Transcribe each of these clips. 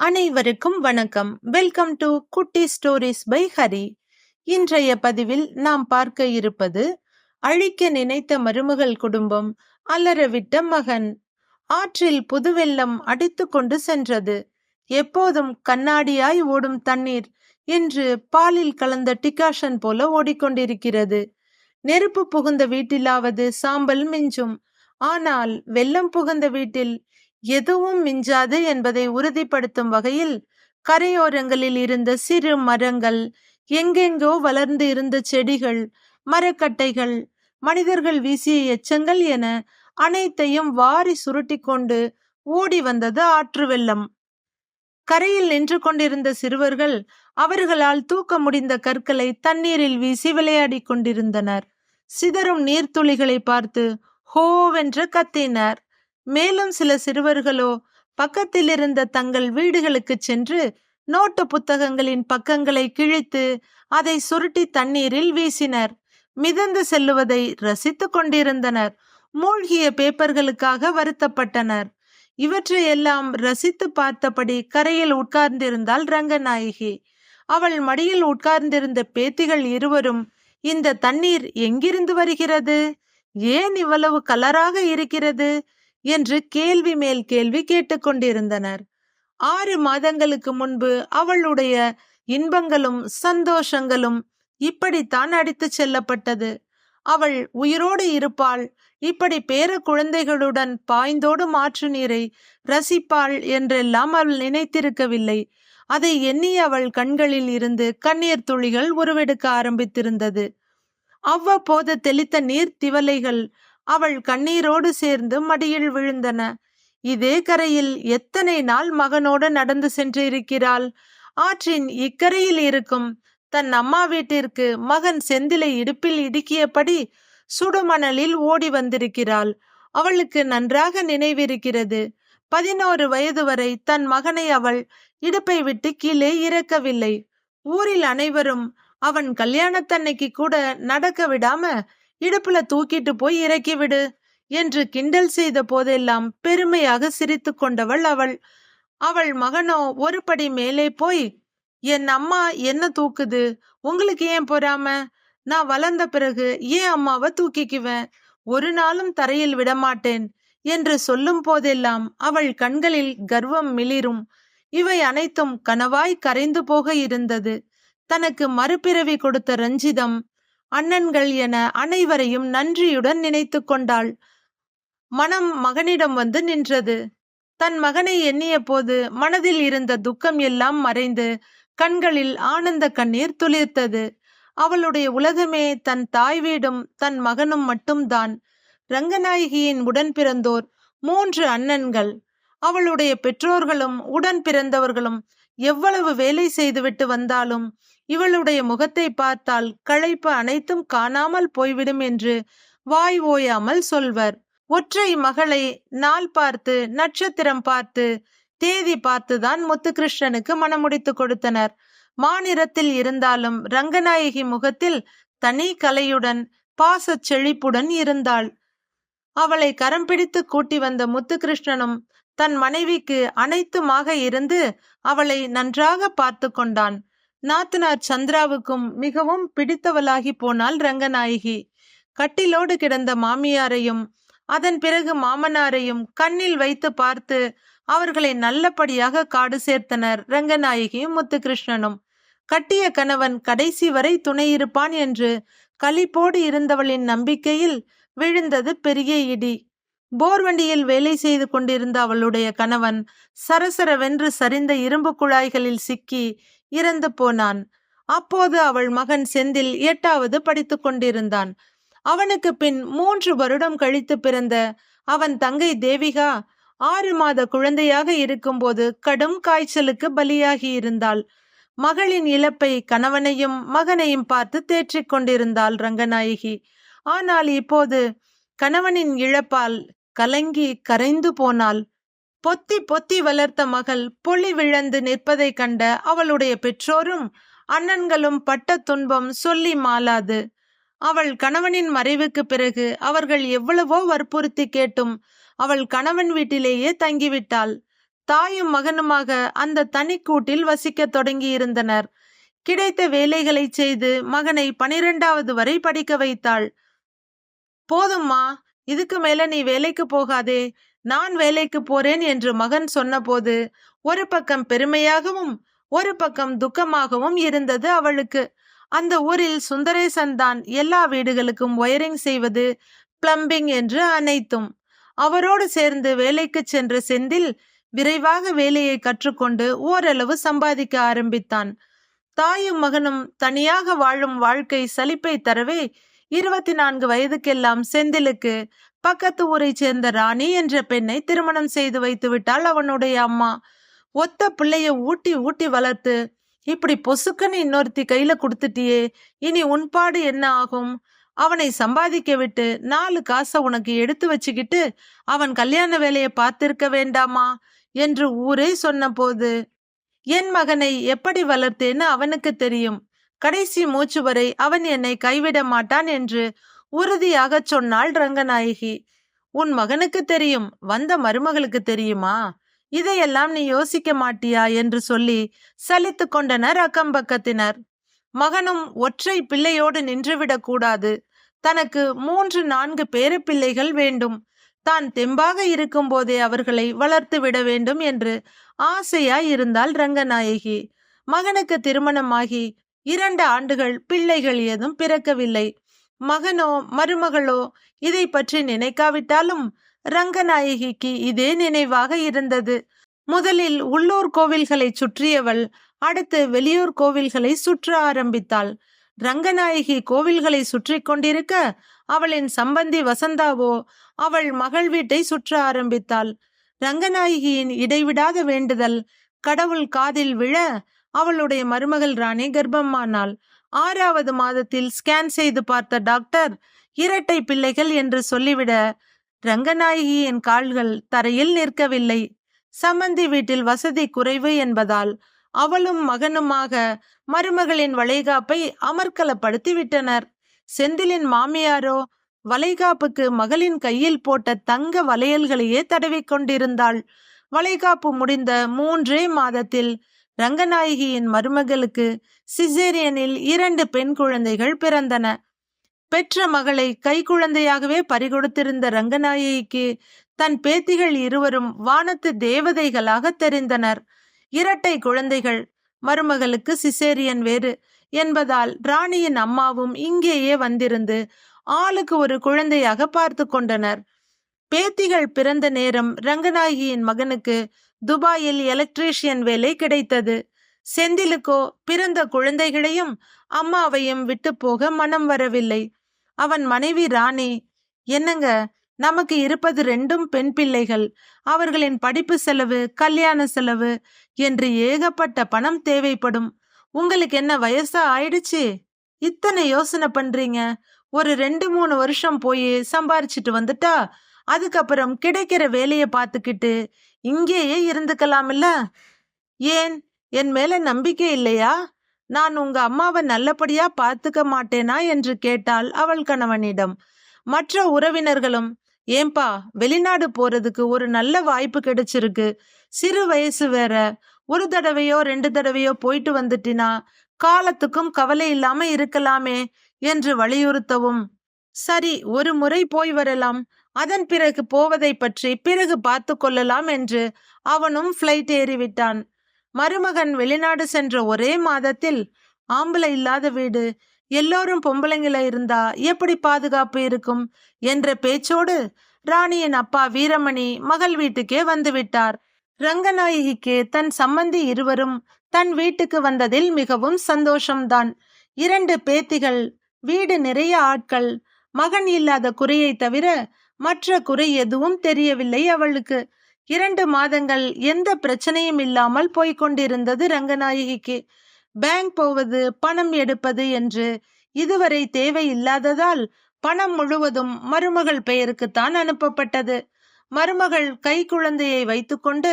அனைவருக்கும் வணக்கம். Welcome to Kutti stories by Hari இன்றைய பதிவில் நாம் பார்க்க இருப்பது அழிக்க நினைத்த மருமகள் குடும்பம் அலறவிட்ட மகன். ஆற்றில் புதுவெள்ளம் அடித்து கொண்டு சென்றது. எப்போதும் கண்ணாடியாய் ஓடும் தண்ணீர் இன்று பாலில் கலந்த டிகாஷன் போல ஓடிக்கொண்டிருக்கிறது. நெருப்பு புகுந்த வீட்டிலாவது சாம்பல் மிஞ்சும். ஆனால் வெள்ளம் புகுந்த வீட்டில் எதுவும் மிஞ்சாது என்பதை உறுதிப்படுத்தும் வகையில் கரையோரங்களில் இருந்த சிறு மரங்கள் எங்கெங்கோ வளர்ந்து இருந்த செடிகள் மரக்கட்டைகள் மனிதர்கள் வீசிய எச்சங்கள் என அனைத்தையும் வாரி சுருட்டி கொண்டு ஓடி வந்தது ஆற்று வெள்ளம். கரையில் நின்று கொண்டிருந்த சிறுவர்கள் அவர்களால் தூக்க முடிந்த கற்களை தண்ணீரில் வீசி விளையாடி கொண்டிருந்தனர். சிதறும் நீர்த்துளிகளை பார்த்து ஹோவென்று கத்தினர். மேலும் சில சிறுவர்களோ பக்கத்தில் இருந்த தங்கள் வீடுகளுக்கு சென்று நோட்டு புத்தகங்களின் பக்கங்களை கிழித்து அதை சுருட்டி தண்ணீரில் வீசினர். மிதந்து செல்லுவதை ரசித்து கொண்டிருந்தனர். மூழ்கிய பேப்பர்களுக்காக வருத்தப்பட்டனர். இவற்றையெல்லாம் ரசித்து பார்த்தபடி கரையில் உட்கார்ந்திருந்தாள் ரங்கநாயகி. அவள் மடியில் உட்கார்ந்திருந்த பேத்திகள் இருவரும் இந்த தண்ணீர் எங்கிருந்து வருகிறது? ஏன் இவ்வளவு கலராக இருக்கிறது? என்று கேள்வி மேல் கேள்வி கேட்டுக்கொண்டிருந்தனர். ஆறு மாதங்களுக்கு முன்பு அவளுடைய இன்பங்களும் சந்தோஷங்களும் இப்படித்தான் அடித்துச் செல்லப்பட்டது. அவள் உயிரோடு இருப்பாள் இப்படி பேர குழந்தைகளுடன் பாய்ந்தோடு மாற்று நீரை ரசிப்பாள் என்றெல்லாம் அவள் நினைத்திருக்கவில்லை. அதை எண்ணி அவள் கண்களில் இருந்து கண்ணீர் துளிகள் உருவெடுக்க ஆரம்பித்திருந்தது. அவ்வப்போது தெளித்த நீர் திவலைகள் அவள் கண்ணீரோடு சேர்ந்து மடியில் விழுந்தன. இதே கரையில் எத்தனை நாள் மகனோடு நடந்து சென்று இருக்கிறாள் ஆற்றின் இக்கரையில் இருக்கும் தன் அம்மா வீட்டிற்கு மகன் செந்திலை இடுப்பில் இடுக்கியபடி சுடுமணலில் ஓடி வந்திருக்கிறாள். அவளுக்கு நன்றாக நினைவிருக்கிறது. பதினோரு வயது வரை தன் மகனை அவள் இடுப்பை விட்டு கீழே இறக்கவில்லை. ஊரில் அனைவரும் அவன் கல்யாணத்தன்னைக்கு கூட நடக்க விடாம இடுப்புல தூக்கிட்டு போய் இறக்கி விடு என்று கிண்டல் செய்த போதெல்லாம் பெருமையாக சிரித்து கொண்டவள் அவள். அவள் மகனோ ஒரு படி மேலே போய் என் அம்மா என்ன தூக்குது? உங்களுக்கு ஏன் பொறாம? நான் வளர்ந்த பிறகு ஏன் அம்மாவை தூக்கிக்குவேன்? ஒரு நாளும் தரையில் விடமாட்டேன் என்று சொல்லும் போதெல்லாம் அவள் கண்களில் கர்வம் மிளிரும். இவை அனைத்தும் கனவாய் கரைந்து போக இருந்தது. தனக்கு மறுபிறவி கொடுத்த ரஞ்சிதம் அண்ணன்கள் என அனைவரையும் நன்றியுடன் நினைத்து கொண்டாள். மனம் மகனிடம் வந்து நின்றது. தன் மகனை எண்ணிய போது மனதில் இருந்த துக்கம் எல்லாம் மறைந்து கண்களில் ஆனந்த கண்ணீர் துளிர்த்தது. அவளுடைய உலகமே தன் தாய் வீடும் தன் மகனும் மட்டும்தான். ரங்கநாயகியின் உடன் பிறந்தோர் மூன்று அண்ணன்கள். அவளுடைய பெற்றோர்களும் உடன் பிறந்தவர்களும் எவ்வளவு வேலை செய்துவிட்டு வந்தாலும் இவளுடைய முகத்தை பார்த்தால் களைப்பு அனைத்தும் காணாமல் போய்விடும் என்று வாய் ஓயாமல் சொல்வர். ஒற்றை மகளை நாள் பார்த்து நட்சத்திரம் பார்த்து தேதி பார்த்துதான் முத்துகிருஷ்ணனுக்கு மனமுடித்து கொடுத்தனர். மாநிறத்தில் இருந்தாலும் ரங்கநாயகி முகத்தில் தனி கலையுடன் பாசச் செழிப்புடன் இருந்தாள். அவளை கரம் பிடித்து கூட்டி வந்த முத்துகிருஷ்ணனும் தன் மனைவிக்கு அனைத்துமாக இருந்து அவளை நன்றாக பார்த்து கொண்டான். நாத்தனார் சந்திராவுக்கும் மிகவும் பிடித்தவளாகி போனாள் ரங்கநாயகி. கட்டிலோடு கிடந்த மாமியாரையும் அதன் பிறகு மாமனாரையும் கண்ணில் வைத்து பார்த்து அவர்களை நல்லபடியாக காடு சேர்த்தனர் ரங்கநாயகியும் முத்துகிருஷ்ணனும். கட்டிய கணவன் கடைசி வரை துணையிருப்பான் என்று களிப்போடு இருந்தவளின் நம்பிக்கையில் விழுந்தது பெரிய இடி. போர்வண்டியில் வேலை செய்து கொண்டிருந்த அவளுடைய கணவன் சரசரவென்று சரிந்த இரும்பு குழாய்களில் சிக்கி இறந்து போனான். அப்போது அவள் மகன் செந்தில் எட்டாவது படித்து கொண்டிருந்தான். அவனுக்கு பின் மூன்று வருடம் கழித்து பிறந்த அவன் தங்கை தேவிகா ஆறு மாத குழந்தையாக இருக்கும்போது கடும் காய்ச்சலுக்கு பலியாகி இருந்தாள். மகளின் இழப்பை கணவனையும் மகனையும் பார்த்து தேற்றிக் கொண்டிருந்தாள் ரங்கநாயகி. ஆனால் இப்போது கணவனின் இழப்பால் கலங்கி கரைந்து போனாள். பொத்தி பொத்தி வளர்த்த மகள் பொலி விழந்து நிற்பதை கண்ட அவளுடைய பெற்றோரும் அண்ணன்களும் பட்ட துன்பம் சொல்லி மாலாது அவள் கணவனின் மறைவுக்கு பிறகு அவர்கள் எவ்வளவோ வற்புறுத்தி கேட்டும் அவள் கணவன் வீட்டிலேயே தங்கிவிட்டாள். தாயும் மகனுமாக அந்த தனிக்கூட்டில் வசிக்கத் தொடங்கியிருந்தனர். கிடைத்த வேலைகளை செய்து மகனை பனிரெண்டாவது வரை படிக்க வைத்தாள். போதும்மா இதுக்கு மேல நீ வேலைக்கு போகாதே. நான் வேலைக்கு போறேன் என்று மகன் சொன்னபோது ஒரு பக்கம் பெருமையாகவும் ஒரு பக்கம் துக்கமாகவும் இருந்தது அவளுக்கு. அந்த ஊரில் சுந்தரேசன் தான் எல்லா வீடுகளுக்கும் ஒயரிங் செய்வது பிளம்பிங் என்று அனைத்தும். அவரோடு சேர்ந்து வேலைக்கு சென்ற செந்தில் விரைவாக வேலையை கற்றுக்கொண்டு ஓரளவு சம்பாதிக்க ஆரம்பித்தான். தாயும் மகனும் தனியாக வாழும் வாழ்க்கை சலிப்பை தரவே இருபத்தி நான்கு வயதுக்கெல்லாம் செந்திலுக்கு பக்கத்து ஊரை சேர்ந்த ராணி என்ற பெண்ணை திருமணம் செய்து வைத்து விட்டாள் அவனுடைய அம்மா. ஒத்த பிள்ளைய ஊட்டி ஊட்டி வளர்த்து இப்படி பொசுக்குன்னு இன்னொருத்தி கையில கொடுத்துட்டியே இனி உன்பாடு என்ன ஆகும்? அவனை சம்பாதிக்க விட்டு நாலு காசை உனக்கு எடுத்து வச்சுக்கிட்டு அவன் கல்யாண வேலையை பார்த்திருக்க வேண்டாமா? என்று ஊரே சொன்னபோது என் மகனை எப்படி வளர்த்தேன்னு அவனுக்கு தெரியும். கடைசி மூச்சு வரை அவன் என்னை கைவிட மாட்டான் என்று உறுதியாகச் சொன்னாள் ரங்கநாயகி. உன் மகனுக்கு தெரியும் வந்த மருமகளுக்கு தெரியுமா? இதையெல்லாம் நீ யோசிக்க மாட்டியா? என்று சொல்லி சலித்து கொண்டனர் அக்கம்பக்கத்தினர் மகனும் ஒற்றை பிள்ளையோடு நின்றுவிடக் கூடாது. தனக்கு மூன்று நான்கு பேரு பிள்ளைகள் வேண்டும். தான் தெம்பாக இருக்கும் போதே அவர்களை வளர்த்து விட வேண்டும் என்று ஆசையாய் இருந்தால் ரங்கநாயகி. மகனுக்கு திருமணமாகி இரண்டு ஆண்டுகள் பிள்ளைகள் ஏதும் பிறக்கவில்லை. மகனோ மருமகளோ இதை பற்றி நினைக்காவிட்டாலும் ரங்கநாயகிக்கு இதே நினைவாக இருந்தது. முதலில் உள்ளூர் கோவில்களை சுற்றியவள் அடுத்து வெளியூர் கோவில்களை சுற்ற ஆரம்பித்தாள். ரங்கநாயகி கோவில்களை சுற்றி கொண்டிருக்க அவளின் சம்பந்தி வசந்தாவோ அவள் மகள் வீட்டை சுற்ற ஆரம்பித்தாள். ரங்கநாயகியின் இடைவிடாத வேண்டுதல் கடவுள் காதில் விழ அவளுடைய மருமகள் ராணி கர்ப்பமானாள். ஆறாவது மாதத்தில் ஸ்கேன் செய்து பார்த்த டாக்டர் இரட்டை பிள்ளைகள் என்று சொல்லிவிட ரங்கநாயகியின் கால்கள் தரையில் நிற்கவில்லை. சம்பந்தி வீட்டில் வசதி குறைவு என்பதால் அவளும் மகனுமாக மருமகளின் வளைகாப்பை அமர்க்கலப்படுத்தி விட்டனர் செந்திலின் மாமியாரோ வளைகாப்புக்கு மகளின் கையில் போட்ட தங்க வளையல்களையே தடவிக் கொண்டிருந்தாள் வளைகாப்பு முடிந்த மூன்றே மாதத்தில் ரங்கநாயகியின் மருமகளுக்கு சிசேரியனில் இரண்டு பெண் குழந்தைகள் பிறந்தன. பெற்ற மகளை கை குழந்தையாகவே பறிகொடுத்திருந்த ரங்கநாயகிக்கு தன் பேத்திகள் இருவரும் வானத்து தேவதைகளாக தெரிந்தனர். இரட்டை குழந்தைகள் மருமகளுக்கு சிசேரியன் வேறு என்பதால் ராணியின் அம்மாவும் இங்கேயே வந்திருந்து ஆளுக்கு ஒரு குழந்தையாக பார்த்து கொண்டனர். பேத்திகள் பிறந்த நேரம் ரங்கநாயகியின் மகனுக்கு துபாயில் எலக்ட்ரீஷியன் வேலை கிடைத்தது. செந்திலுக்கோ பிறந்த குழந்தைகளையும் அம்மாவையும் விட்டு போக மனம் வரவில்லை. அவன் மனைவி ராணி என்னங்க நமக்கு இருப்பது ரெண்டும் பெண் பிள்ளைகள். அவர்களின் படிப்பு செலவு கல்யாண செலவு என்று ஏகப்பட்ட பணம் தேவைப்படும். உங்களுக்கு என்ன வயசா ஆயிடுச்சு? இத்தனை யோசனை பண்றீங்க. ஒரு ரெண்டு மூணு வருஷம் போய் சம்பாரிச்சிட்டு வந்துட்டா அதுக்கப்புறம் கிடைக்கிற வேலையை பார்த்துக்கிட்டு இங்கேயே இருந்துக்கலாம்ல ஏன்? என் மேல நம்பிக்கை இல்லையா? நான் உங்க அம்மாவை நல்லபடியா பார்த்துக்க மாட்டேனா? என்று கேட்டாள் அவள் கணவனிடம். மற்ற உறவினர்களும் ஏன்பா வெளிநாடு போறதுக்கு ஒரு நல்ல வாய்ப்பு கிடைச்சிருக்கு. சிறு வயசு வேற. ஒரு தடவையோ ரெண்டு தடவையோ போயிட்டு வந்துட்டினா காலத்துக்கும் கவலை இல்லாம இருக்கலாமே என்று வலியுறுத்தவும். சரி ஒரு முறை போய் வரலாம். அதன் பிறகு போவதை பற்றி பிறகு பார்த்து கொள்ளலாம் என்று அவனும் ஃப்ளைட் ஏறிவிட்டான். மருமகன் வெளிநாடு சென்ற ஒரே மாதத்தில் ஆம்பளை இல்லாத வீடு எல்லோரும் பொம்பளைங்கள இருந்தா எப்படி பாதுகாப்பு இருக்கும்? என்ற பேச்சோடு ராணியின் அப்பா வீரமணி மகள் வீட்டுக்கே வந்து விட்டார். ரங்கநாயகிக்கு தன் சம்பந்தி இருவரும் தன் வீட்டுக்கு வந்ததில் மிகவும் சந்தோஷம்தான். இரண்டு பேத்திகள் வீடு நிறைய ஆட்கள் மகன் இல்லாத குறையை தவிர மற்ற குறை எதுவும் தெரியவில்லை அவளுக்கு. இரண்டு மாதங்கள் எந்த பிரச்சனையும் இல்லாமல் போய்கொண்டிருந்தது ரங்கநாயகிக்கு. பேங்க் போவது பணம் எடுப்பது என்று இதுவரை தேவை இல்லாததால் பணம் முழுவதும் மருமகள் பெயருக்குத்தான் அனுப்பப்பட்டது. மருமகள் கை குழந்தையை வைத்துக்கொண்டு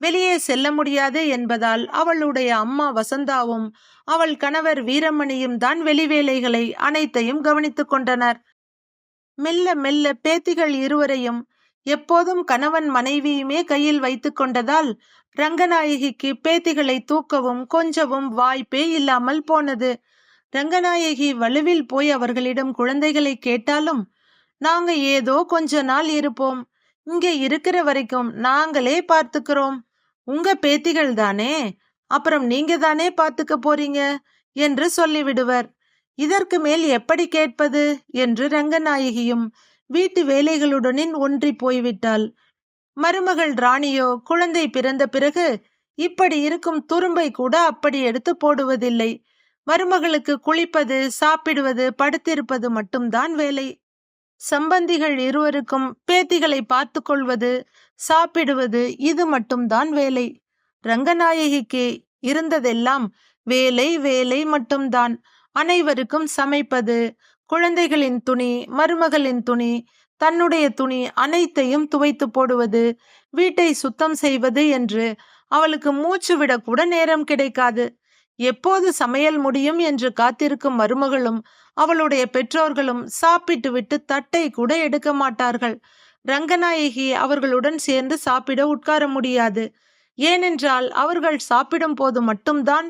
வெளியே செல்ல முடியாது என்பதால் அவளுடைய அம்மா வசந்தாவும் அவள் கணவர் வீரமணியும் தான் வெளிவேலைகளை அனைத்தையும் கவனித்துக் கொண்டனர். மெல்ல மெல்ல பேத்திகள் இருவரையும் எப்போதும் கணவன் மனைவியுமே கையில் வைத்துக் கொண்டதால் ரங்கநாயகிக்கு பேத்திகளை தூக்கவும் கொஞ்சவும் வாய்ப்பே இல்லாமல் போனது. ரங்கநாயகி வலுவில் போய் அவர்களிடம் குழந்தைகளை கேட்டாலும் நாங்க ஏதோ கொஞ்ச நாள் இருப்போம். இங்க இருக்கிற வரைக்கும் நாங்களே பார்த்துக்கிறோம். உங்க பேத்திகள் தானே அப்புறம் நீங்க தானே பார்த்துக்க போறீங்க? என்று சொல்லிவிடுவர். இதற்கு மேல் எப்படி கேட்பது? என்று ரங்கநாயகியும் வீட்டு வேலைகளுடனின் ஒன்றி போய்விட்டாள். மருமகள் ராணியோ குழந்தை பிறந்த பிறகு இப்படி இருக்கும் துரும்பை கூட அப்படி எடுத்து போடுவதில்லை. மருமகளுக்கு குளிப்பது சாப்பிடுவது படுத்திருப்பது மட்டும்தான் வேலை. சம்பந்திகள் இருவருக்கும் பேத்திகளை பார்த்து கொள்வது சாப்பிடுவது இது மட்டும்தான் வேலை. ரங்கநாயகிக்கு இருந்ததெல்லாம் வேலை வேலை மட்டும்தான். அனைவருக்கும் சமைப்பது குழந்தைகளின் துணி மருமகளின் துணி தன்னுடைய துணி அனைத்தையும் துவைத்து போடுவது வீட்டை சுத்தம் செய்வது என்று அவளுக்கு மூச்சு விடக்கூட நேரம் கிடைக்காது. எப்போது சமையல் முடியும் என்று காத்திருக்கும் மருமகளும் அவளுடைய பெற்றோர்களும் சாப்பிட்டு விட்டு தட்டை கூட எடுக்க மாட்டார்கள். ரங்கநாயகி அவர்களுடன் சேர்ந்து சாப்பிட உட்கார முடியாது. ஏனென்றால் அவர்கள் சாப்பிடும் போது மட்டும்தான்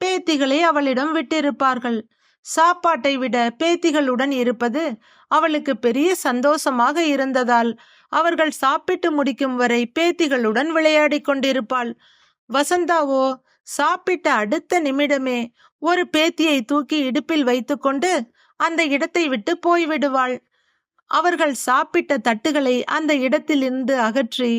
பேத்திகளை அவளிடம் விட்டிருப்பார்கள். சாப்பாட்டை விட பேத்திகளுடன் இருப்பது அவளுக்கு பெரிய சந்தோஷமாக இருந்ததால் அவர்கள் சாப்பிட்டு முடிக்கும் வரை பேத்திகளுடன் விளையாடிக் கொண்டிருப்பாள். வசந்தாவோ சாப்பிட்ட அடுத்த நிமிடமே ஒரு பேத்தியை தூக்கி இடுப்பில் வைத்துக்கொண்டு அந்த இடத்தை விட்டு போய்விடுவாள் அவர்கள் சாப்பிட்ட தட்டுகளை அந்த இடத்திலிருந்து அகற்றி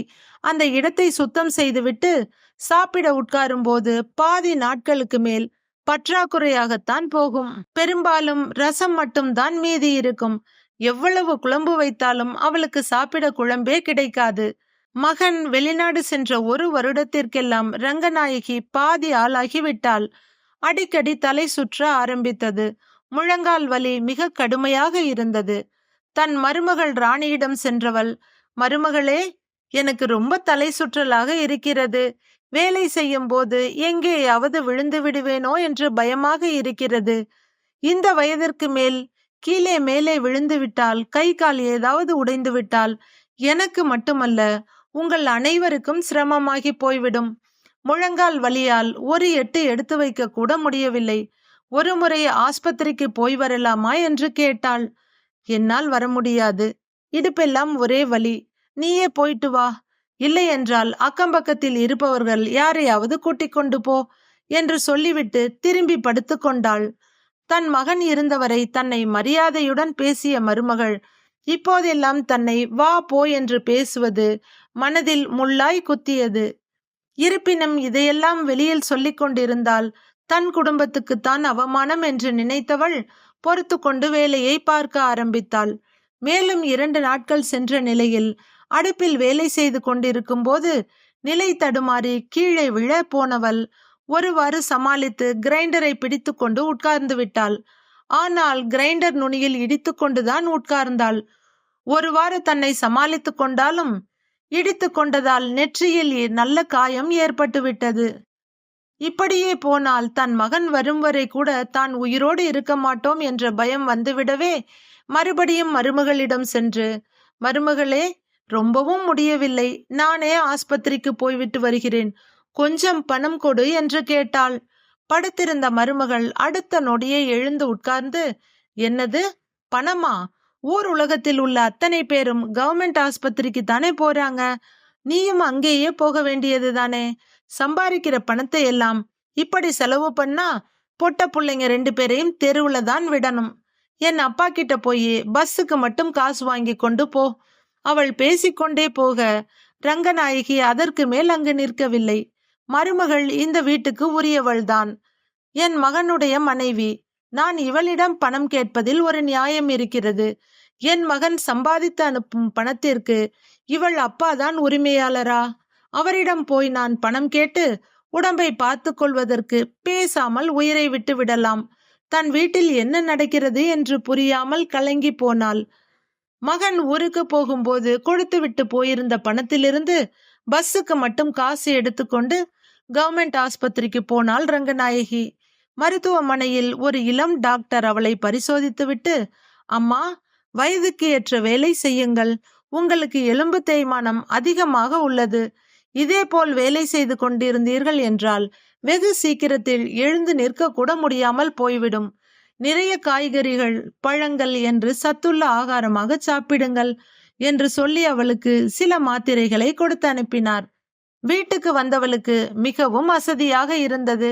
அந்த இடத்தை சுத்தம் செய்துவிட்டு சாப்பிட உட்காரும் போது பாதி நாட்களுக்கு மேல் பற்றாக்குறையாகத்தான் போகும். பெரும்பாலும் ரசம் மட்டும்தான் மீதி இருக்கும். எவ்வளவு குழம்பு வைத்தாலும் அவளுக்கு சாப்பிட குழம்பே கிடைக்காது. மகன் வெளிநாடு சென்ற ஒரு வருடத்திற்கெல்லாம் ரங்கநாயகி பாதி ஆளாகிவிட்டாள் அடிக்கடி தலை சுற்ற ஆரம்பித்தது. முழங்கால் வலி மிக கடுமையாக இருந்தது. தன் மருமகள் ராணியிடம் சென்றவள் மருமகளே எனக்கு ரொம்ப தலை சுற்றலாக இருக்கிறது. வேலை செய்யும் போது எங்கேயாவது விழுந்து விடுவேனோ என்று பயமாக இருக்கிறது. இந்த வயதிற்கு மேல் கீழே மேலே விழுந்து விட்டால் கை கால் ஏதாவது உடைந்து விட்டால் எனக்கு மட்டுமல்ல உங்கள் அனைவருக்கும் சிரமமாகி போய்விடும். முழங்கால் வலியால் ஒரு எட்டு எடுத்து வைக்க கூட முடியவில்லை. ஒரு முறை ஆஸ்பத்திரிக்கு போய் வரலாமா? என்று கேட்டாள். என்னால் வர முடியாது. இடுப்பெல்லாம் ஒரே வலி. நீயே போயிட்டு வா. இல்லை என்றால் அக்கம்பக்கத்தில் இருப்பவர்கள் யாரையாவது கூட்டிக் கொண்டு போ என்று சொல்லிவிட்டு திரும்பி படுத்து கொண்டாள். தன் மகன் இருந்தவரை தன்னை மரியாதையுடன் பேசிய மருமகள் இப்போதெல்லாம் தன்னை வா போ என்று பேசுவது மனதில் முள்ளாய் குத்தியது. இருப்பினும் இதையெல்லாம் வெளியில் சொல்லிக் கொண்டிருந்தால் தன் குடும்பத்துக்குத்தான் அவமானம் என்று நினைத்தவள் பொறுத்து கொண்டு வேலையை பார்க்க ஆரம்பித்தாள். மேலும் இரண்டு நாட்கள் சென்ற நிலையில் அடுப்பில் வேலை செய்து கொண்டிருக்கும் போது நிலை தடுமாறி கீழே விழ போனவள் ஒருவாறு சமாளித்து கிரைண்டரை பிடித்து கொண்டு உட்கார்ந்து விட்டாள். ஆனால் கிரைண்டர் நுனியில் இடித்து கொண்டுதான் உட்கார்ந்தாள். ஒருவாறு தன்னை சமாளித்து கொண்டாலும் இடித்து கொண்டதால் நெற்றியில் நல்ல காயம் ஏற்பட்டு விட்டது இப்படியே போனால் தன் மகன் வரும் வரை கூட தான் உயிரோடு இருக்க மாட்டோம் என்ற பயம் வந்துவிடவே மறுபடியும் மருமகளிடம் சென்று மருமகளே ரொம்பவும் முடியவில்லை. நானே ஆஸ்பத்திரிக்கு போய்விட்டு வருகிறேன். கொஞ்சம் பணம் கொடு என்று கேட்டாள். படுத்திருந்த மருமகள் அடுத்த நொடியே எழுந்து உட்கார்ந்து என்னது? பணமா? ஊர் உலகத்தில் உள்ள அத்தனை பேரும் கவர்மெண்ட் ஆஸ்பத்திரிக்கு தானே போறாங்க? நீயும் அங்கேயே போக வேண்டியது தானே? சம்பாதிக்கிற பணத்தை எல்லாம் இப்படி செலவு பண்ணா பொட்ட பிள்ளைங்க ரெண்டு பேரையும் தெருவுல தான் விடணும். என் அப்பா கிட்ட போய் பஸ்ஸுக்கு மட்டும் காசு வாங்கி கொண்டு போ. அவள் பேசிக்கொண்டே போக ரங்கநாயகி அதற்கு மேல் அங்கு நிற்கவில்லை. மருமகள் இந்த வீட்டுக்கு உரியவள்தான். என் மகனுடைய மனைவி நான் இவளிடம் பணம் கேட்பதில் ஒரு நியாயம் இருக்கிறது. என் மகன் சம்பாதித்து அனுப்பும் பணத்திற்கு இவள் அப்பாதான் உரிமையாளரா? அவரிடம் போய் நான் பணம் கேட்டு உடம்பை பார்த்து கொள்வதற்கு பேசாமல் உயிரை விட்டு விடலாம். தன் வீட்டில் என்ன நடக்கிறது என்று புரியாமல் கலங்கி போனாள். மகன் ஊருக்கு போகும்போது கொடுத்து விட்டு போயிருந்த பணத்திலிருந்து பஸ்ஸுக்கு மட்டும் காசு எடுத்துக்கொண்டு கவர்மெண்ட் ஆஸ்பத்திரிக்கு போனாள் ரங்கநாயகி. மருத்துவமனையில் ஒரு இளம் டாக்டர் அவளை பரிசோதித்துவிட்டு அம்மா வயதுக்கு ஏற்ற வேலை செய்யுங்கள். உங்களுக்கு எலும்பு தேய்மானம் அதிகமாக உள்ளது. இதேபோல் வேலை செய்து கொண்டிருந்தீர்கள் என்றால் வெகு சீக்கிரத்தில் எழுந்து நிற்க கூட முடியாமல் போய்விடும். நிறைய காய்கறிகள் பழங்கள் என்று சத்துள்ள ஆகாரமாக சாப்பிடுங்கள் என்று சொல்லி அவளுக்கு சில மாத்திரைகளை கொடுத்து அனுப்பினார். வீட்டுக்கு வந்தவளுக்கு மிகவும் அசதியாக இருந்தது.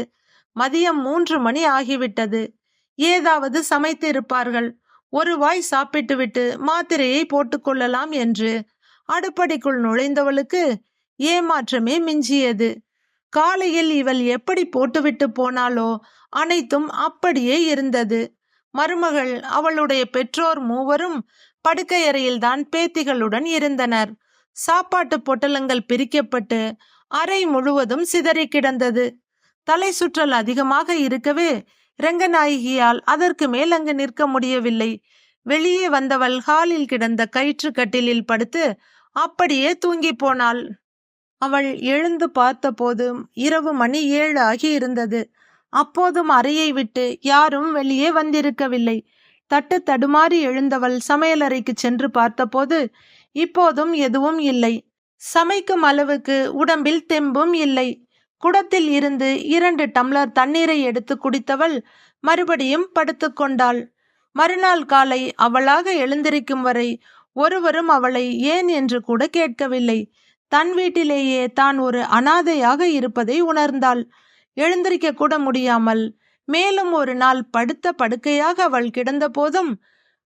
மதியம் மூன்று மணி ஆகிவிட்டது. ஏதாவது சமைத்து இருப்பார்கள் ஒரு வாய் சாப்பிட்டுவிட்டு மாத்திரையை போட்டுக்கொள்ளலாம் என்று அடுப்படிக்குள் நுழைந்தவளுக்கு ஏமாற்றமே மிஞ்சியது. காலையில் இவள் எப்படி போட்டுவிட்டு போனாலோ அனைத்தும் அப்படியே இருந்தது. மருமகள் அவளுடைய பெற்றோர் மூவரும் படுக்கையறையில்தான் பேத்திகளுடன் இருந்தனர். சாப்பாட்டு பொட்டலங்கள் பிரிக்கப்பட்டு அறை முழுவதும் சிதறி கிடந்தது. தலை சுற்றல் அதிகமாக இருக்கவே ரங்கநாயகியால் அதற்கு மேல் அங்கு நிற்க முடியவில்லை. வெளியே வந்தவள் ஹாலில் கிடந்த கயிற்று கட்டிலில் படுத்து அப்படியே தூங்கி போனாள். அவள் எழுந்து பார்த்தபோது இரவு மணி ஏழு ஆகி இருந்தது அப்போதும் அறையை விட்டு யாரும் வெளியே வந்திருக்கவில்லை. தட்டு தடுமாறி எழுந்தவள் சமையலறைக்கு சென்று பார்த்தபோது இப்போதும் எதுவும் இல்லை. சமைக்கும் அளவுக்கு உடம்பில் தெம்பும் இல்லை. குடத்தில் இருந்து இரண்டு டம்ளர் தண்ணீரை எடுத்து குடித்தவள் மறுபடியும் படுத்துக்கொண்டாள் மறுநாள் காலை அவளாக எழுந்திருக்கும் வரை ஒருவரும் அவளை ஏன் என்று கூட கேட்கவில்லை. தன் வீட்டிலேயே தான் ஒரு அனாதையாக இருப்பதை உணர்ந்தாள். எழுந்திருக்க கூட முடியாமல் மேலும் ஒரு நாள் படுத்த படுக்கையாக அவள் கிடந்த போதும்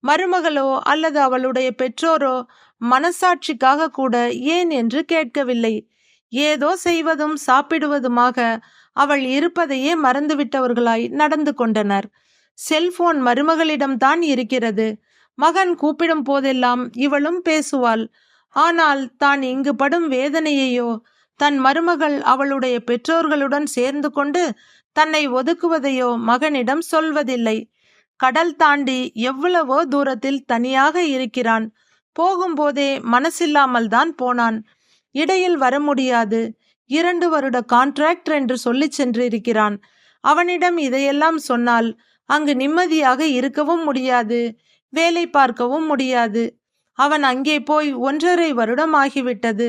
மருமகளோ அல்லது அவளுடைய பெற்றோரோ மனசாட்சிக்காக கூட ஏன் என்று கேட்கவில்லை. ஏதோ செய்வதும் சாப்பிடுவதுமாக அவள் இருப்பதையே மறந்துவிட்டவர்களாய் நடந்து கொண்டனர். செல்போன் மருமகளிடம்தான் இருக்கிறது. மகன் கூப்பிடும் போதெல்லாம் இவளும் பேசுவாள். ஆனால் தான் இங்கு படும் வேதனையையோ தன் மருமகள் அவளுடைய பெற்றோர்களுடன் சேர்ந்து கொண்டு தன்னை ஒதுக்குவதையோ மகனிடம் சொல்வதில்லை. கடல் தாண்டி எவ்வளவோ தூரத்தில் தனியாக இருக்கிறான். போகும்போதே மனசில்லாமல் தான் போனான். இடையில் வர முடியாது. இரண்டு வருட கான்ட்ராக்ட் என்று சொல்லி சென்றிருக்கிறான். அவனிடம் இதையெல்லாம் சொன்னால் அங்கு நிம்மதியாக இருக்கவும் முடியாது. வேலை பார்க்கவும் முடியாது. அவன் அங்கே போய் ஒன்றரை வருடம் ஆகிவிட்டது.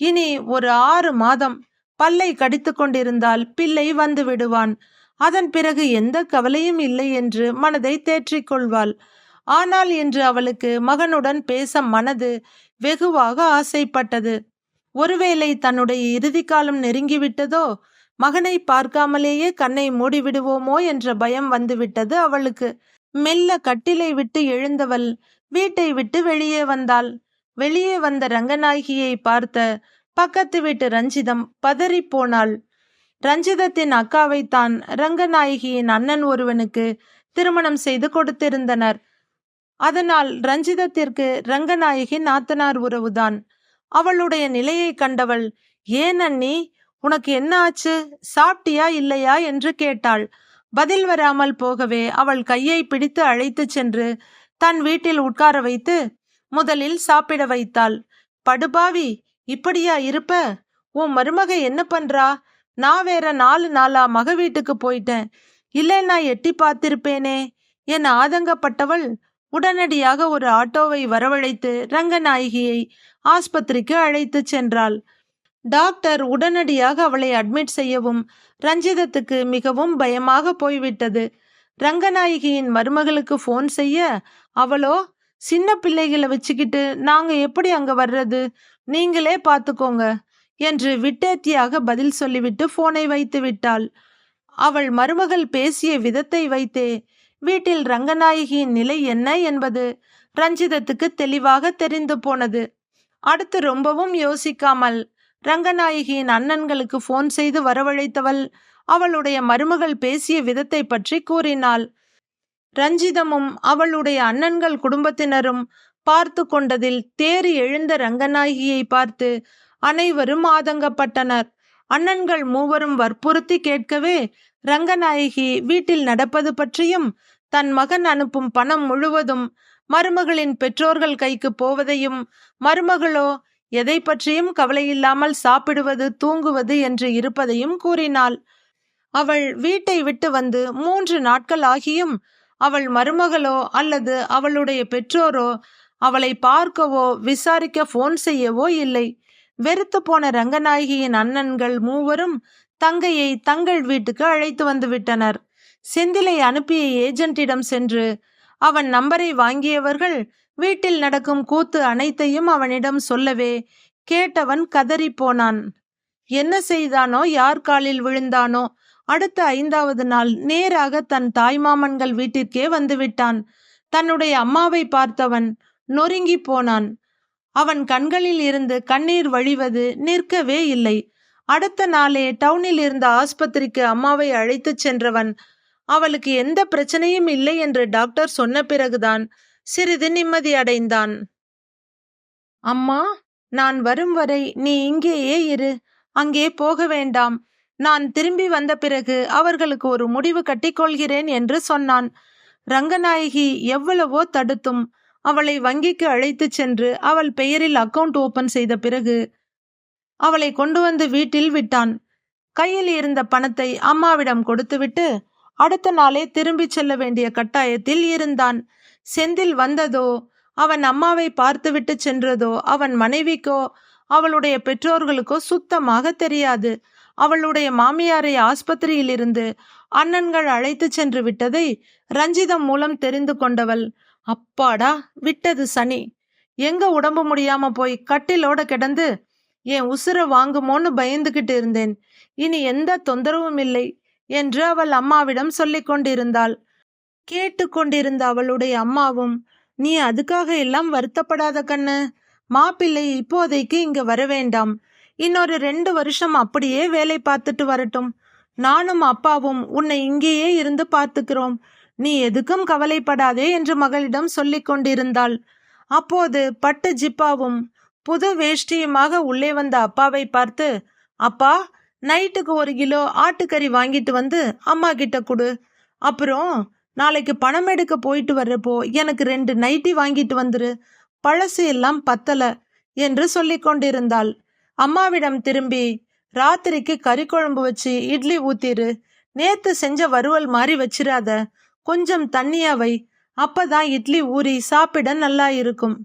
இனி ஒரு ஆறு மாதம் பல்லை கடித்து கொண்டிருந்தால் பிள்ளை வந்து விடுவான். அதன் பிறகு எந்த கவலையும் இல்லை என்று மனதை தேற்றிக் கொள்வாள். ஆனால் இன்று அவளுக்கு மகனுடன் பேச மனது வெகுவாக ஆசைப்பட்டது. ஒருவேளை தன்னுடைய இறுதி காலம் நெருங்கிவிட்டதோ? மகனை பார்க்காமலேயே கண்ணை மூடிவிடுவோமோ என்ற பயம் வந்துவிட்டது அவளுக்கு. மெல்ல கட்டிலை விட்டு எழுந்தவள் வீட்டை விட்டு வெளியே வந்தாள். வெளியே வந்த ரங்கநாயகியை பார்த்த பக்கத்து வீட்டு ரஞ்சிதம் பதறி போனாள். ரஞ்சிதத்தின் அக்காவைத்தான் ரங்கநாயகியின் அண்ணன் ஒருவனுக்கு திருமணம் செய்து கொடுத்திருந்தனர். அதனால் ரஞ்சிதத்திற்கு ரங்கநாயகி நாத்தனார் உறவுதான். அவளுடைய நிலையை கண்டவள் ஏன் அண்ணி உனக்கு என்ன ஆச்சு? சாப்பிட்டியா இல்லையா? என்று கேட்டாள். பதில் வராமல் போகவே அவள் கையை பிடித்து அழைத்துச் சென்று தன் வீட்டில் உட்கார வைத்து முதலில் சாப்பிட வைத்தாள். படுபாவி இப்படியா இருப்ப? உன் மருமக என்ன பண்றா? நான் வேற நாலு நாளா மக வீட்டுக்கு போயிட்டேன். இல்லைன்னா எட்டி பார்த்திருப்பேனே. என் ஆதங்கப்பட்டவள் உடனடியாக ஒரு ஆட்டோவை வரவழைத்து ரங்கநாயகியை ஆஸ்பத்திரிக்கு அழைத்து சென்றாள். டாக்டர் உடனடியாக அவளை அட்மிட் செய்யவும் ரஞ்சிதத்துக்கு மிகவும் பயமாக போய்விட்டது. ரங்கநாயகியின் மருமகளுக்கு ஃபோன் செய்ய அவளோ சின்ன பிள்ளைகளை வச்சுக்கிட்டு நாங்க எப்படி அங்க வர்றது? நீங்களே பார்த்துக்கோங்க என்று விட்டேத்தியாக பதில் சொல்லிவிட்டு போனை வைத்து விட்டாள். அவள் மருமகள் பேசிய விதத்தை வைத்தே வீட்டில் ரங்கநாயகியின் நிலை என்ன என்பது ரஞ்சிதத்துக்கு தெளிவாக தெரிந்து போனது. அடுத்து ரொம்பவும் யோசிக்காமல் ரங்கநாயகியின் அண்ணன்களுக்கு போன் செய்து வரவழைத்தவள் அவளுடைய மருமகள் பேசிய விதத்தை பற்றி கூறினாள். ரஞ்சிதமும் அவளுடைய அண்ணன்கள் குடும்பத்தினரும் பார்த்து கொண்டதில் தேறி எழுந்த ரங்கநாயகியை பார்த்து அனைவரும் ஆதங்கப்பட்டனர். அண்ணன்கள் மூவரும் வற்புறுத்தி கேட்கவே ரங்கநாயகி வீட்டில் நடப்பது பற்றியும் தன் மகன் அனுப்பும் பணம் முழுவதும் மருமகளின் பெற்றோர்கள் கைக்கு போவதையும் மருமகளோ எதை பற்றியும் கவலையில்லாமல் சாப்பிடுவது தூங்குவது என்று இருப்பதையும் கூறினாள். அவள் வீட்டை விட்டு வந்து மூன்று நாட்கள் ஆகியும் அவள் மருமகளோ அல்லது அவளுடைய பெற்றோரோ அவளை பார்க்கவோ விசாரிக்க போன் செய்யவோ இல்லை. வெறுத்து போன ரங்கநாயகியின் அண்ணன்கள் மூவரும் தங்கையை தங்கள் வீட்டுக்கு அழைத்து வந்து விட்டனர். செந்திலை அனுப்பிய ஏஜென்ட்டிடம் சென்று அவன் நம்பரை வாங்கியவர்கள் வீட்டில் நடக்கும் கூத்து அனைத்தையும் அவனிடம் சொல்லவே கேட்டவன் கதறி போனான். என்ன செய்தானோ? யார் காலில் விழுந்தானோ? அடுத்த ஐந்தாவது நாள் நேராக தன் தாய்மாமன்கள் வீட்டிற்கே வந்துவிட்டான். தன்னுடைய அம்மாவை பார்த்தவன் நொறுங்கி போனான். அவன் கண்களில் இருந்து கண்ணீர் வழிவது நிற்கவே இல்லை. அடுத்த நாளே டவுனில் இருந்த ஆஸ்பத்திரிக்கு அம்மாவை அழைத்துச் சென்றவன் அவளுக்கு எந்த பிரச்சனையும் இல்லை என்று டாக்டர் சொன்ன பிறகுதான் சிறிது நிம்மதி அடைந்தான். அம்மா நான் வரும் வரை நீ இங்கேயே இரு அங்கே போக வேண்டாம். நான் திரும்பி வந்த பிறகு அவர்களுக்கு ஒரு முடிவு கட்டிக்கொள்கிறேன் என்று சொன்னான். ரங்கநாயகி எவ்வளவோ தடுத்தும் அவளை வங்கிக்கு அழைத்துச் சென்று அவள் பெயரில் அக்கவுண்ட் ஓபன் செய்த பிறகு அவளை கொண்டு வந்து வீட்டில் விட்டான். கையில் இருந்த பணத்தை அம்மாவிடம் கொடுத்துவிட்டு அடுத்த நாளே திரும்பிச் செல்ல வேண்டிய கட்டாயத்தில் இருந்தான். செந்தில் வந்ததோ அவன் அம்மாவை பார்த்துவிட்டு சென்றதோ அவன் மனைவிக்கோ அவளுடைய பெற்றோர்களுக்கோ சுத்தமாக தெரியாது. அவளுடைய மாமியாரை ஆஸ்பத்திரியிலிருந்து அண்ணன்கள் அழைத்து சென்று விட்டதை ரஞ்சிதம் மூலம் தெரிந்து கொண்டவள் அப்பாடா விட்டது சனி. எங்க உடம்பு முடியாம போய் கட்டிலோட கிடந்து என் உசுர வாங்குமோன்னு பயந்துகிட்டு இருந்தேன். இனி எந்த தொந்தரவும் இல்லை என்று அவள் அம்மாவிடம் சொல்லிக் கொண்டிருந்தாள். கேட்டு கொண்டிருந்த அவளுடைய அம்மாவும் நீ அதுக்காக எல்லாம் வருத்தப்படாத கண்ணு. மாப்பிள்ளை இப்போதைக்கு இங்க வர வேண்டாம் இன்னொரு ரெண்டு வருஷம் அப்படியே வேலை பார்த்துட்டு வரட்டும். நானும் அப்பாவும் உன்னை இங்கேயே இருந்து பார்த்துக்கிறோம். நீ எதுக்கும் கவலைப்படாதே என்று மகளிடம் சொல்லிக் கொண்டிருந்தாள். அப்போது பட்டு ஜிப்பாவும் புது வேஷ்டியுமாக உள்ளே வந்த அப்பாவை பார்த்து அப்பா நைட்டுக்கு ஒரு கிலோ ஆட்டுக்கறி வாங்கிட்டு வந்து அம்மா கிட்ட கொடு. அப்புறம் நாளைக்கு பணம் எடுக்க போயிட்டு வர்றப்போ எனக்கு ரெண்டு நைட்டி வாங்கிட்டு வந்துரு. பழசு எல்லாம் பத்தல என்று சொல்லிக் கொண்டிருந்தாள். அம்மாவிடம் திரும்பி ராத்திரிக்கு கறி குழம்பு வச்சு இட்லி ஊத்திரு. நேத்து செஞ்ச வறுவல் மாதிரி வச்சிடாத கொஞ்சம் தண்ணியா வை. அப்பதான் இட்லி ஊறி சாப்பிட நல்லா இருக்கும்.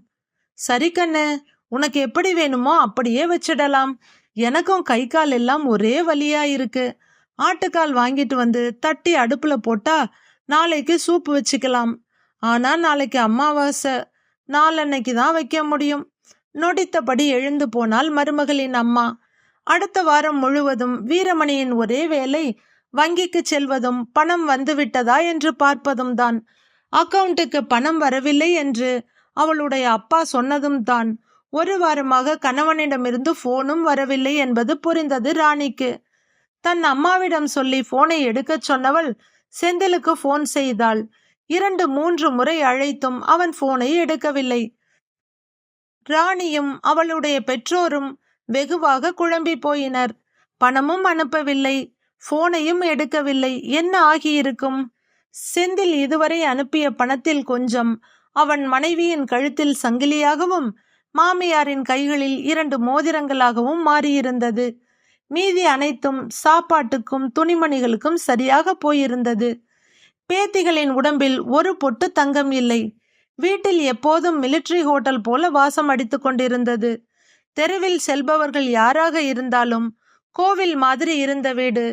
சரி கண்ணு உனக்கு எப்படி வேணுமோ அப்படியே வச்சிடலாம். எனக்கும் கை கால் எல்லாம் ஒரே வலியா இருக்கு. ஆட்டுக்கால் வாங்கிட்டு வந்து தட்டி அடுப்புல போட்டா நாளைக்கு சூப்பு வச்சுக்கலாம். ஆனா நாளைக்கு அமாவாசை. நாளன்னைக்கு தான் வைக்க முடியும். நொடித்தபடி எழுந்து போனால் மருமகளின் அம்மா. அடுத்த வாரம் முழுவதும் வீரமணியின் ஒரே வேலை வங்கிக்கு செல்வதும் பணம் வந்துவிட்டதா என்று பார்ப்பதும் தான். அக்கவுண்ட்டுக்கு பணம் வரவில்லை என்று அவளுடைய அப்பா சொன்னதும் தான். ஒரு வாரமாக கணவனிடமிருந்து போனும் வரவில்லை என்பது புரிந்தது ராணிக்கு. தன் அம்மாவிடம் சொல்லி போனை எடுக்கச் சொன்னவள் செந்திலுக்கு போன் செய்தாள். இரண்டு மூன்று முறை அழைத்தும் அவன் போனை எடுக்கவில்லை. ராணியும் அவளுடைய பெற்றோரும் வெகுவாக குழம்பி போயினர். பணமும் அனுப்பவில்லை போனையும் எடுக்கவில்லை. என்ன ஆகியிருக்கும்? செந்தில் இதுவரை அனுப்பிய பணத்தில் கொஞ்சம் அவன் மனைவியின் கழுத்தில் சங்கிலியாகவும் மாமியாரின் கைகளில் இரண்டு மோதிரங்களாகவும் மாறியிருந்தது. மீதி அனைத்தும் சாப்பாட்டுக்கும் துணிமணிகளுக்கும் சரியாக போயிருந்தது. பேத்திகளின் உடம்பில் ஒரு பொட்டு தங்கம் இல்லை. வீட்டில் எப்போதும் மிலிட்ரி ஹோட்டல் போல வாசம் அடித்து கொண்டிருந்தது. தெருவில் செல்பவர்கள் யாராக இருந்தாலும் கோவில் மாதிரி இருந்த வீடு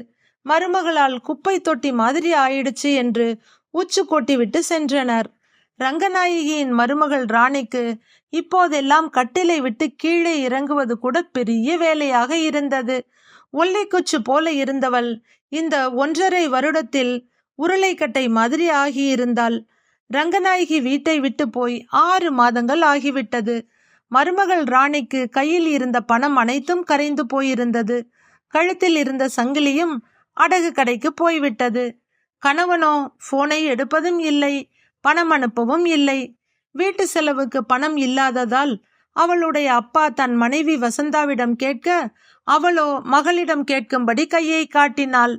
மருமகளால் குப்பை தொட்டி மாதிரி ஆயிடுச்சு என்று உச்சு கொட்டிவிட்டு சென்றனர். ரங்கநாயகியின் மருமகள் ராணிக்கு இப்போதெல்லாம் கட்டிலை விட்டு கீழே இறங்குவது கூட பெரிய வேலையாக இருந்தது. ஒல்லைக்குச்சு போல இருந்தவள் இந்த ஒன்றரை வருடத்தில் உருளைக்கட்டை மாதிரி ஆகியிருந்தாள். ரங்கநாயகி வீட்டை விட்டு போய் ஆறு மாதங்கள் ஆகிவிட்டது. மருமகள் ராணிக்கு கையில் இருந்த பணம் அனைத்தும் கரைந்து போயிருந்தது. கழுத்தில் இருந்த சங்கிலியும் அடகு கடைக்கு போய்விட்டது. கணவனோ போனை எடுப்பதும் இல்லை பணம் அனுப்பவும் இல்லை. வீட்டு செலவுக்கு பணம் இல்லாததால் அவளுடைய அப்பா தன் மனைவி வசந்தாவிடம் கேட்க அவளோ மகளிடம் கேட்கும்படி கையை காட்டினாள்.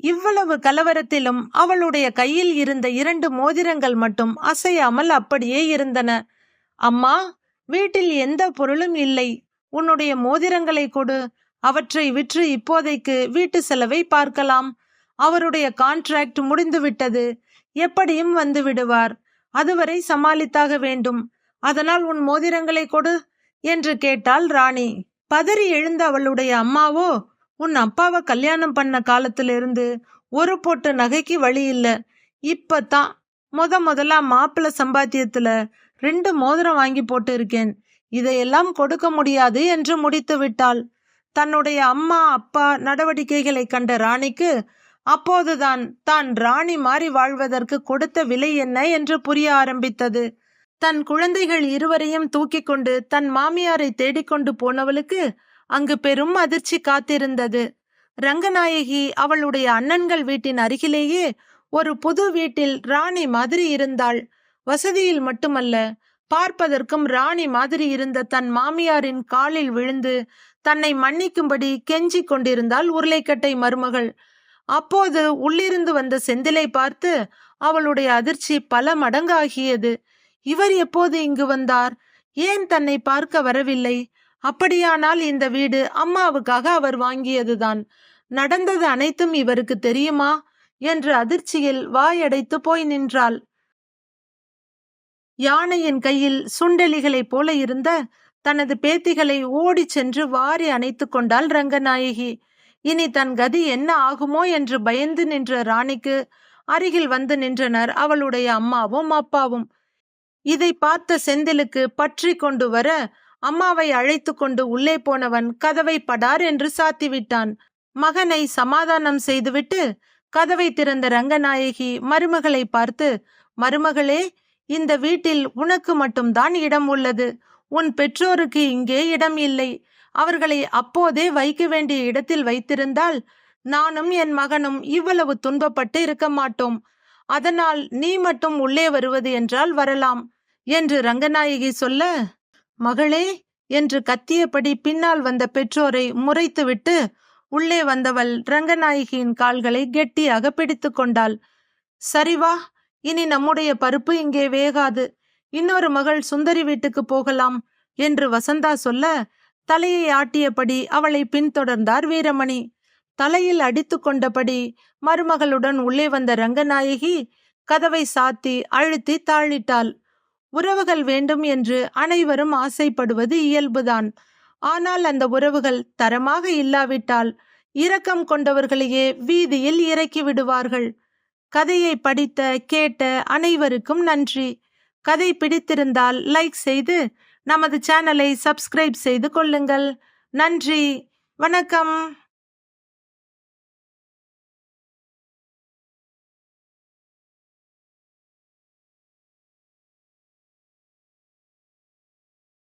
இவ்வளவு கலவரத்திலும் அவளுடைய கையில் இருந்த இரண்டு மோதிரங்கள் மட்டும் அசையாமல் அப்படியே இருந்தன. அம்மா வீட்டில் எந்த பொருளும் இல்லை. உன்னுடைய மோதிரங்களை கொடு. அவற்றை விற்று இப்போதைக்கு வீட்டு செலவை பார்க்கலாம். அவருடைய கான்ட்ராக்ட் முடிந்துவிட்டது. எப்படியும் வந்து விடுவார். அதுவரை சமாளித்தாக வேண்டும். அதனால் உன் மோதிரங்களை கொடு என்று கேட்டாள் ராணி. பதறி எழுந்த அவளுடைய அம்மாவோ உன் அப்பாவை கல்யாணம் பண்ண காலத்திலிருந்து ஒரு போட்டு நகைக்கு வழி இல்ல. இப்பதான் முத முதலா மாப்பிள்ள சம்பாத்தியத்துல ரெண்டு மோதிரம் வாங்கி போட்டு இருக்கேன் இதையெல்லாம் கொடுக்க முடியாது என்று முடித்து விட்டாள். தன்னுடைய அம்மா அப்பா நடவடிக்கைகளை கண்ட ராணிக்கு அப்போதுதான் தான் ராணி மாறி வாழ்வதற்கு கொடுத்த விலை என்ன என்று புரிய ஆரம்பித்தது. தன் குழந்தைகள் இருவரையும் தூக்கிக் கொண்டு தன் மாமியாரை தேடிக்கொண்டு போனவளுக்கு அங்கு பெரும் அதிர்ச்சி காத்திருந்தது. ரங்கநாயகி அவளுடைய அண்ணன்கள் வீட்டின் அருகிலேயே ஒரு புது வீட்டில் ராணி மாதிரி இருந்தாள். வசதியில் மட்டுமல்ல பார்ப்பதற்கும் ராணி மாதிரி இருந்த தன் மாமியாரின் காலில் விழுந்து தன்னை மன்னிக்கும்படி கெஞ்சி கொண்டிருந்தாள் உருளைக்கட்டை மருமகள். அப்போது உள்ளிருந்து வந்த செந்திலை பார்த்து அவளுடைய அதிர்ச்சி பல மடங்காகியது. இவர் எப்போது இங்கு வந்தார்? ஏன் தன்னை பார்க்க வரவில்லை? அப்படியானால் இந்த வீடு அம்மாவுக்காக அவர் வாங்கியதுதான். நடந்தது அனைத்தும் இவருக்கு தெரியுமா? என்று அதிர்ச்சியில் வாயடைத்து போய் நின்றாள். யானையின் கையில் சுண்டெலிகளைப் போல இருந்த தனது பேத்திகளை ஓடிச் சென்று வாரி அணைத்து கொண்டாள் ரங்கநாயகி. இனி தன் கதி என்ன ஆகுமோ என்று பயந்து நின்ற ராணிக்கு அருகில் வந்து நின்றனர் அவளுடைய அம்மாவும் அப்பாவும். இதை பார்த்த செந்திலுக்கு பற்றி கொண்டு வர அம்மாவை அழைத்து கொண்டு உள்ளே போனவன் கதவை படார் என்று சாத்திவிட்டான். மகனை சமாதானம் செய்துவிட்டு கதவை திறந்த ரங்கநாயகி மருமகளை பார்த்து மருமகளே இந்த வீட்டில் உனக்கு மட்டும்தான் இடம் உள்ளது. உன் பெற்றோருக்கு இங்கே இடம் இல்லை. அவர்களை அப்போதே வைக்க வேண்டிய இடத்தில் வைத்திருந்தால் நானும் என் மகனும் இவ்வளவு துன்பப்பட்டு இருக்க மாட்டோம். அதனால் நீ மட்டும் உள்ளே வருவது என்றால் வரலாம் என்று ரங்கநாயகி சொல்ல மகளே என்று கத்தியபடி பின்னால் வந்த பெற்றோரை முறைத்துவிட்டு உள்ளே வந்தவள் ரங்கநாயகியின் கால்களை கெட்டியாக பிடித்து கொண்டாள். சரிவா இனி நம்முடைய பருப்பு இங்கே வேகாது. இன்னொரு மகள் சுந்தரி வீட்டுக்கு போகலாம் என்று வசந்தா சொல்ல தலையை ஆட்டியபடி அவளை பின்தொடர்ந்தார் வீரமணி. தலையில் அடித்து கொண்டபடி மருமகளுடன் உள்ளே வந்த ரங்கநாயகி கதவை சாத்தி அழுத்தி தாழிட்டாள். உறவுகள் வேண்டும் என்று அனைவரும் ஆசைப்படுவது இயல்புதான். ஆனால் அந்த உறவுகள் தரமாக இல்லாவிட்டால் இரக்கம் கொண்டவர்களையே வீதியில் இறக்கி விடுவார்கள். கதையை படித்த கேட்ட அனைவருக்கும் நன்றி. கதை பிடித்திருந்தால் லைக் செய்து நமது சேனலை சப்ஸ்கிரைப் செய்து கொள்ளுங்கள். நன்றி. வணக்கம்.